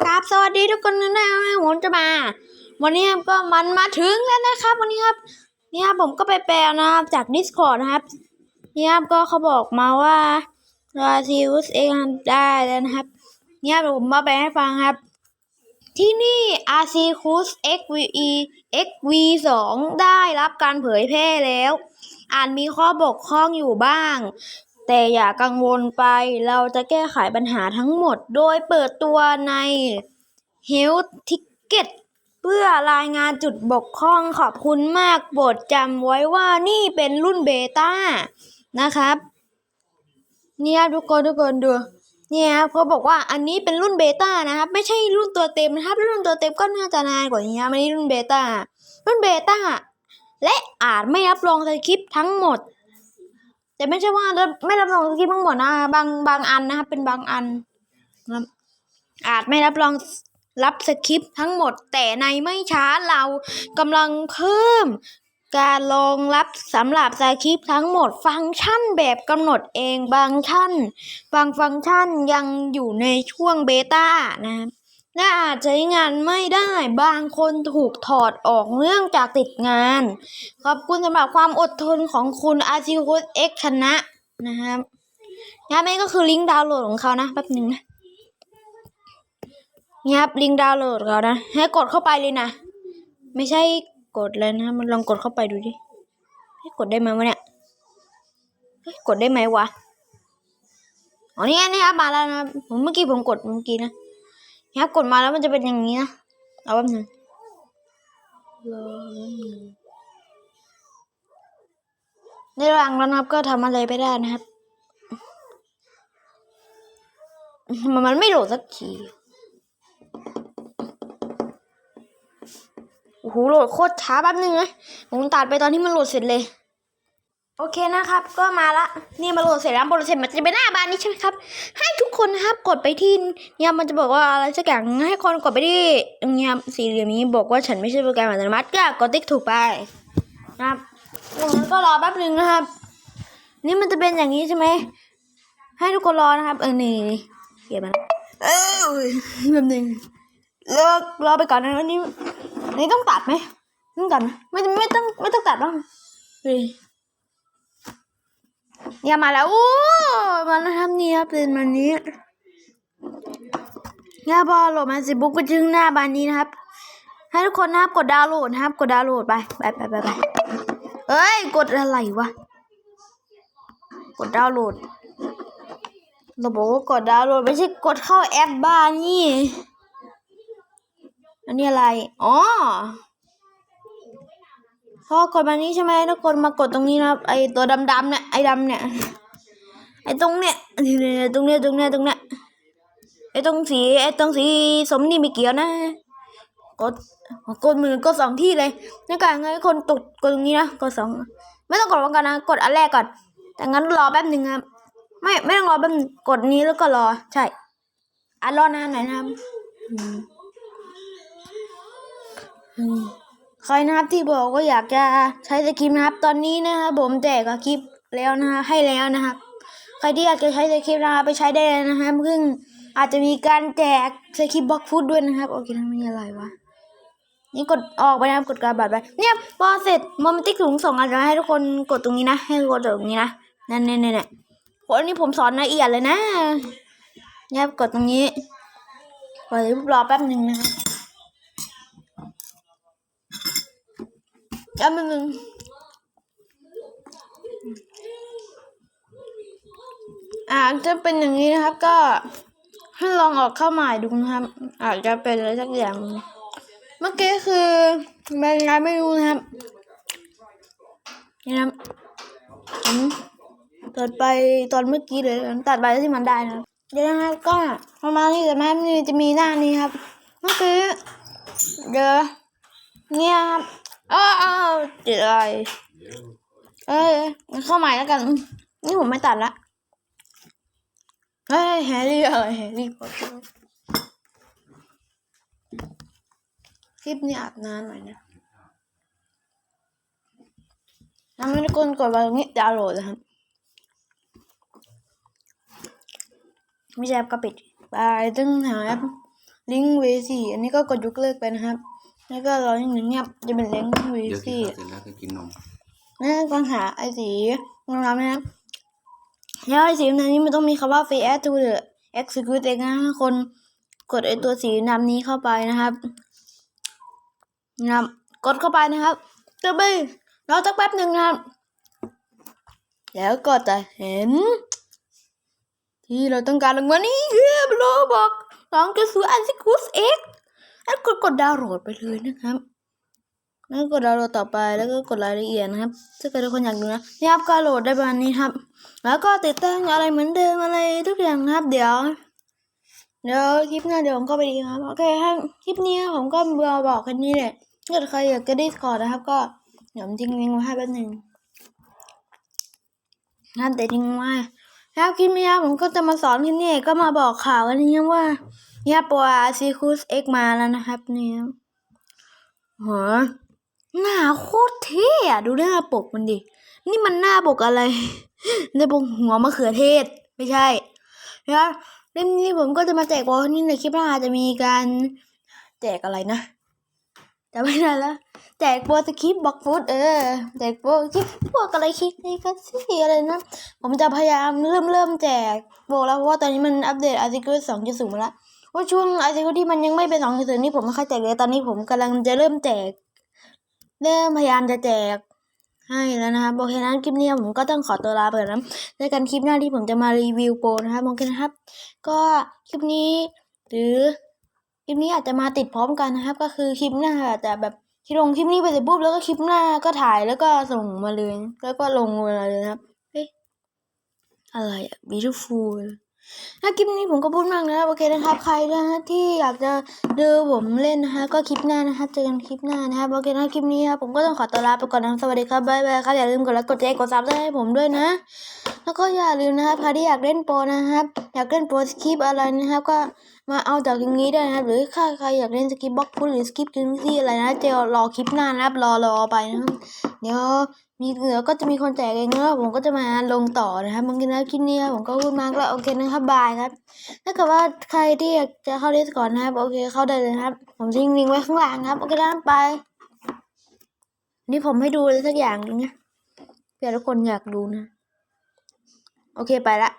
กราบสวัสดีทุกคนนะผมจะมา วันนี้ครับก็มันมาถึงแล้วนะครับ วันนี้ครับนี่ครับผมก็ไปแปลนะครับจาก Discord นะครับนี่ครับก็เขาบอกมาว่าราซิอุสเองได้แล้วนะครับนี่ครับเดี๋ยผมมาแปลให้ฟังครับ ที่นี่ a r c u s XVE XV2 ได้รับการเผยแพร่แล้วอาจมีข้อบกพร่องอยู่บ้าง แต่อย่ากังวลไป เราจะแก้ไขปัญหาทั้งหมด โดยเปิดตัวใน Health Ticket เพื่อรายงานจุดบกพร่องขอบคุณมากโปรดจำไว้ว่านี่เป็นรุ่นเบต้านะครับเนี่ยทุกคนทุกคนดูเนี่ยครับเขาบอกว่าอันนี้เป็นรุ่นเบต้านะครับ ไม่ใช่รุ่นตัวเต็มนะครับ รุ่นตัวเต็มก็น่าจะนานกว่านี้นะไม่ใช่รุ่นเบต้ารุ่นเบต้าและอาจไม่รับรองสคริปต์ทั้งหมด แต่ไม่ใช่ว่าไม่รับรองสคริปต์ทั้งหมดนะบางบางอันนะครับเป็นบางอันนะอาจไม่รับรองรับสคริปต์ทั้งหมด แต่ในไม่ช้าเรากำลังเพิ่มการรองรับสำหรับสคริปต์ทั้งหมดฟังก์ชันแบบกำหนดเองบางท่านบางฟังก์ชันยังอยู่ในช่วงเบต้านะครับ และอาจใช้งานไม่ได้บางคนถูกถอดออกเนื่องจากติดงาน ขอบคุณสำหรับความอดทนของคุณอาชิคุสเอ็กชนะนะครับงานนี้ก็คือลิงก์ดาวน์โหลดของเขานะแป๊บหนึ่งนะเนี่ยครับลิงก์ดาวน์โหลดเขานะ ให้กดเข้าไปเลยนะ ไม่ใช่กดเลยนะ มันลองกดเข้าไปดูดิให้กดได้ไหมวะเนี่ยเฮ้ยกดได้ไหมวะอ๋อนี่ไงนี่ครับมาแล้วนะผมเมื่อกี้ผมกดเมื่อกี้นะ ครับกดมาแล้วมันจะเป็นอย่างนี้นะเอาแป๊บนึงในระหว่างนั้นนะครับก็ทำอะไรไปได้นะครับ มันมันไม่โหลดสักทีโอ้โหโหลดโคตรช้าแป๊บนึงนะผมตัดไปตอนที่มันโหลดเสร็จเลย โอเคนะครับ ก็มาละนี่มาโหลดเสร็จแล้วโหลดเสร็จมันจะเป็นหน้าบานนี้ใช่ไหมครับ ให้ทุกคนนะครับกดไปที่เนี่ยมันจะบอกว่าอะไรสักอย่างให้คนกดไปที่ตรงเนี้ยสี่เหลี่ยมนี้บอกว่าฉันไม่ใช่โปรแกรมอัตโนมัติก็กดติ๊กถูกไปนะครับจากนั้นก็รอแป๊บนึงนะครับ นี่มันจะเป็นอย่างนี้ใช่ไหมให้ทุกคนรอนะครับเออนี่นี่เก็บมันเออแป๊บนึงเลิกรอไปก่อนนะอันนี้นนี้ต้องตัดไหมต้องตัดไหมไม่ไม่ต้องไม่ต้องตัดบ้างเฮ้ เนี่ยมาแล้วโอ้มาแล้วครับนี่ครับเป็นวันนี้เนี่ยพอโหลดมาสิบุ๊กไปถึงหน้าบานนี้นะครับ ให้ทุกคนนะครับกดดาวน์โหลดนะครับ กดดาวน์โหลดไปไปไปไปไปเอ้ย กดอะไรวะ กดดาวน์โหลดเราบอกว่ากดดาวน์โหลดไม่ใช่กดเข้าแอปบ้านนี่อันนี้อะไร อ๋อ พอกดมานี้ใช่ไหมทุกคนมากดตรงนี้นะครับ ไอตัวดำๆเนี่ยไอดำเนี่ยไอตรงเนี่ยตรงเนี้ยตรงเนี้ยตรงเนี้ยไอตรงสีไอตรงสีสมนี่ไม่เกี่ยวนะกดกดมือกดสองที่เลยนี่การให้คนตกกดตรงนี้นะกดสองไม่ต้องกดพร้อมกันนะกดอันแรกก่อน แต่งั้นรอแป๊บหนึ่งครับ ไม่ไม่ต้องรอแป๊บนึงกดนี้แล้วก็รอใช่อันรอนานหน่อยนะครับอืมอืม ใครนะครับที่บอกว่าอยากจะใช้สคริปต์นะครับ ตอนนี้นะครับผมแจกคลิปแล้วนะฮะให้แล้วนะครับ ใครที่อยากจะใช้สคริปต์นะครับไปใช้ได้เลยนะครับซึ่งอาจจะมีการแจกสคริปต์บล็อกฟุตด้วยนะครับ โอเคนะมันอะไรวะนี่กดออกไปนะครับกดการบัตรไปเนี่ยพอเสร็จโมเมนติกถุงส่งอาจจะให้ทุกคนกดตรงนี้นะ ให้กดตรงนี้นะนั่นเนี่ยเนี่ยเนี่ยโหอันนี้ผมสอนละเอียดเลยนะเนี่ยกดตรงนี้กดรอแป๊บหนึ่งนะครับ แป๊บนึงอาจจะเป็นอย่างนี้นะครับ ก็ให้ลองออกเข้าหมายดูนะครับ อาจจะเป็นอะไรสักอย่าง เมื่อกี้คือเป็นไงไม่รู้นะครับนี่นะครับผมตัดไปตอนเมื่อกี้เลยตัดไปที่มันได้นะครับเดี๋ยวนะครับก็ประมาณนี้แต่แม่นี่จะมีหน้านี้ครับ เมื่อกี้เดี๋ยวเนี่ยครับ เออเออติดอะไรเอ้ยงั้นเข้าใหม่แล้วกัน นี่ผมไม่ตัดละเฮ้ยแฮร์รี่เออแฮร์รี่พอตเตอร์คลิปนี้อาบน้ำหน่อยนะทำให้ทุกคนกดไปตรงนี้ดาวน์โหลดนะครับ ไม่ใช่แอปก็ปิดไปตึ้งหาแอปลิงก์เวสี่อันนี้ก็กดยกเลิกไปนะครับ แล้วก็รออย่างหนึ่งเงียบจะเป็นลิงก์เวเดี๋ยวกินสี่ข้าวเสร็จแล้วก็กินนมนั่นก็หาไอสีน้ำนะครับแล้วไอสีน้ำนี้มันต้องมีคำว่า free add to the execute เองนะคนกดไอตัวสีน้ำนี้เข้าไปนะครับนะครับกดเข้าไปนะครับจะไปรอสักแป๊บหนึ่งนะครับ แล้วก็จะเห็น ที่เราต้องการลงมานี่คือโลบอกลองจะซื้ออันซิคุสเอ็กแล้วกดกดดาวน์โหลดไปเลยนะครับแล้วกดดาวน์โหลดต่อไปแล้วก็กดรายละเอียดนะครับถ้าเกิดทุกคนอยากดูนะนี่ครับก็โหลดได้ประมาณนี้ครับ แล้วก็ติดตั้งอะไรเหมือนเดิมอะไรทุกอย่างนะครับ เดี๋ยวเดี๋ยวคลิปหน้าเดี๋ยวผมก็ไปดีครับโอเคครับคลิปนี้ผมก็มาบอกแค่นี้แหละถ้าเกิดใครอยากจะได้สกอร์นะครับ ก็เดี๋ยวผมทิ้งลิงก์ไว้ให้แป๊บหนึ่งนะครับเดี๋ยวทิ้งไว้แล้วคลิปนี้ผมก็จะมาสอนที่นี่ก็มาบอกข่าวกันนี้ว่า เนี่ยปัวซีคูสเอ็กมาแล้วนะครับเนี่ยหอหน้าโคตรเท่อะดูหน้าปกมันดิ นี่มันหน้าปกอะไรในปกหัวมะเขือเทศ ไม่ใช่นะเล่มนี้ผมก็จะมาแจกบอลนี่ในคลิปหน้าจะมีการแจกอะไรนะจะไม่ได้แล้วแจกโปรสคริปต์บล็อกฟุตเออแจกโปรคลิปพวกอะไรคลิปนี้ก็สิอะไรนะ ผมจะพยายามเริ่มเริ่มแจกโปรแล้วเพราะว่าตอนนี้มันอัปเดตอาร์ติเคิลสองจุดศูนย์มาแล้ว ว่าช่วงไอเคิลที่มันยังไม่เป็นสองจุดศูนย์นี่ผมไม่ค่อยแจกเลย ตอนนี้ผมกำลังจะเริ่มแจก เริ่มพยายามจะแจกให้แล้วนะครับโอเคนั้นคลิปนี้ผมก็ต้องขอตัวลาไปก่อนนะในกันคลิปหน้าที่ผมจะมารีวิวโปรนะครับโอเคนะครับ ก็คลิปนี้ หรือคลิปนี้อาจจะมาติดพร้อมกันนะครับ ก็คือคลิปหน้าอาจจะแบบที่ลงคลิปนี้ไปเสร็จปุ๊บแล้วก็คลิปหน้าก็ถ่ายแล้วก็ส่งมาเลย แล้วก็ลงมาเลยนะครับเฮ้ยอะไรอะ beautiful ถ้าคลิปนี้ผมก็พูดมากนะครับ โอเคนะครับ ใครนะฮะที่อยากจะดูผมเล่นนะฮะ ก็คลิปหน้านะครับ เจอกันคลิปหน้านะครับ โอเคนะคลิปนี้ครับผมก็ต้องขอตัวลาไปก่อนนะครับ สวัสดีครับ บ๊ายบายครับ อย่าลืมกดไลค์ กดแชร์ กดซับให้ผมด้วยนะ แล้วก็อย่าลืมนะครับใครที่อยากเล่นโปรนะครับ อยากเล่นโปรสคริปอะไรนะครับ ก็มาเอาจากตรงนี้ได้นะครับ หรือถ้าใครอยากเล่นสคริปบล็อกพุทหรือสคริปต์กินซี่อะไรนะ เจะรอคลิปหน้านะครับ รอรอไปนะครับ เดี๋ยว มีเหลือก็จะมีคนแจกเองแล้วผมก็จะมาลงต่อนะครับบางทีนะคลิปนี้ผมก็พูดมากแล้วโอเคนะครับบายครับถ้าเกิดว่าใครที่อยากจะเข้าเลสก่อนนะครับโอเคเข้าได้เลยนะครับ ผมทิ้งลิงก์ไว้ข้างล่างครับโอเคนะไป นี่ผมให้ดูเลยสักอย่างนึงนะเผื่อทุกคนอยากดูนะ โอเคไปละ